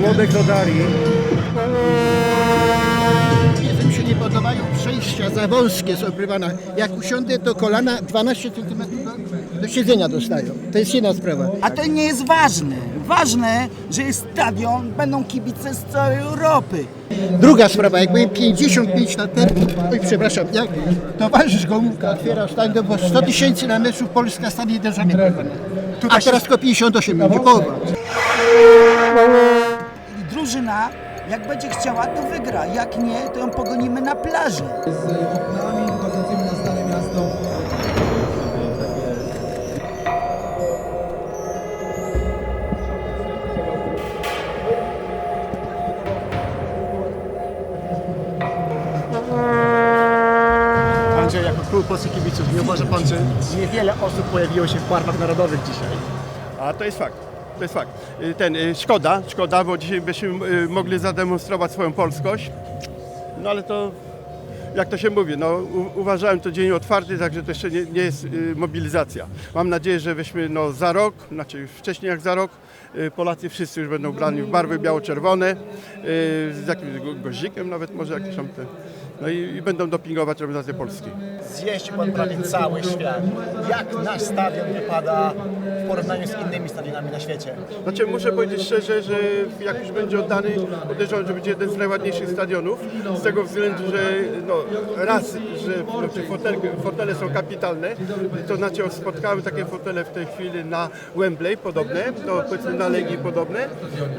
Młodek do Darii. Mi się nie podobają przejścia za wąskie są prywana. Jak usiądę, to kolana 12 cm do, do siedzenia dostają. To jest jedna sprawa. A to nie jest ważne. Ważne, że jest stadion, będą kibice z całej Europy. Druga sprawa, jak byłem 55 lat temu, oj przepraszam, jak towarzysz Gomułka otwierał stadion, to było 100 tysięcy na meczu Polska stanie Derzanie. A teraz tylko 58 będzie połowa. Drużyna, jak będzie chciała, to wygra. Jak nie, to ją pogonimy na plaży. z oknami król polskich kibiców, nie uważa pan, że niewiele osób pojawiło się w barwach narodowych dzisiaj? A to jest fakt. To jest fakt. Y, Ten, y, szkoda, szkoda, bo dzisiaj byśmy y, mogli zademonstrować swoją polskość. No ale to, jak to się mówi, no, u, uważałem to dzień otwarty, także to jeszcze nie, nie jest mobilizacja. Mam nadzieję, że weźmy no, za rok, znaczy wcześniej jak za rok, Polacy wszyscy już będą ubrani w barwy biało-czerwone, z jakimś go- goździkiem nawet może jakieś tam te, no i, i będą dopingować reprezentację Polski. Zjeździł pan prawie cały świat. Jak nasz stadion wypada w porównaniu z innymi stadionami na świecie? Znaczy muszę powiedzieć szczerze, że jak już będzie oddany, podejrzewam, że będzie jeden z najładniejszych stadionów, z tego względu, że no, raz, że znaczy fotele, fotele są kapitalne, to znaczy spotkałem takie fotele w tej chwili na Wembley podobne, no powiedzmy na Legii podobne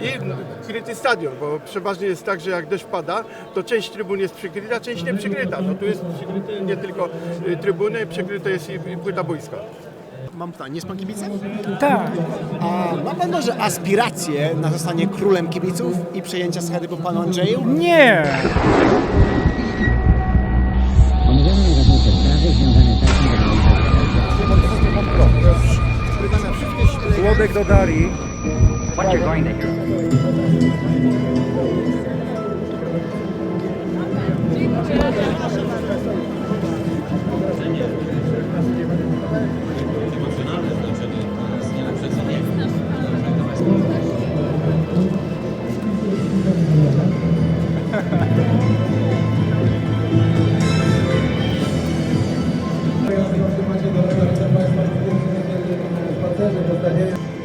i kryty stadion, bo przeważnie jest tak, że jak deszcz pada, to część trybun jest przykryta, część nie przykryta. No tu jest przykryty nie tylko y, trybuny, przykryte jest i, płyta boiska. Mam pytanie, jest pan kibicem? Tak. A ma pan może aspiracje na zostanie królem kibiców i przejęcia schody po panu Andrzeju? Nie! Sprawy związane z rozwojem Młodek do Darii. What you're going to hear. de los.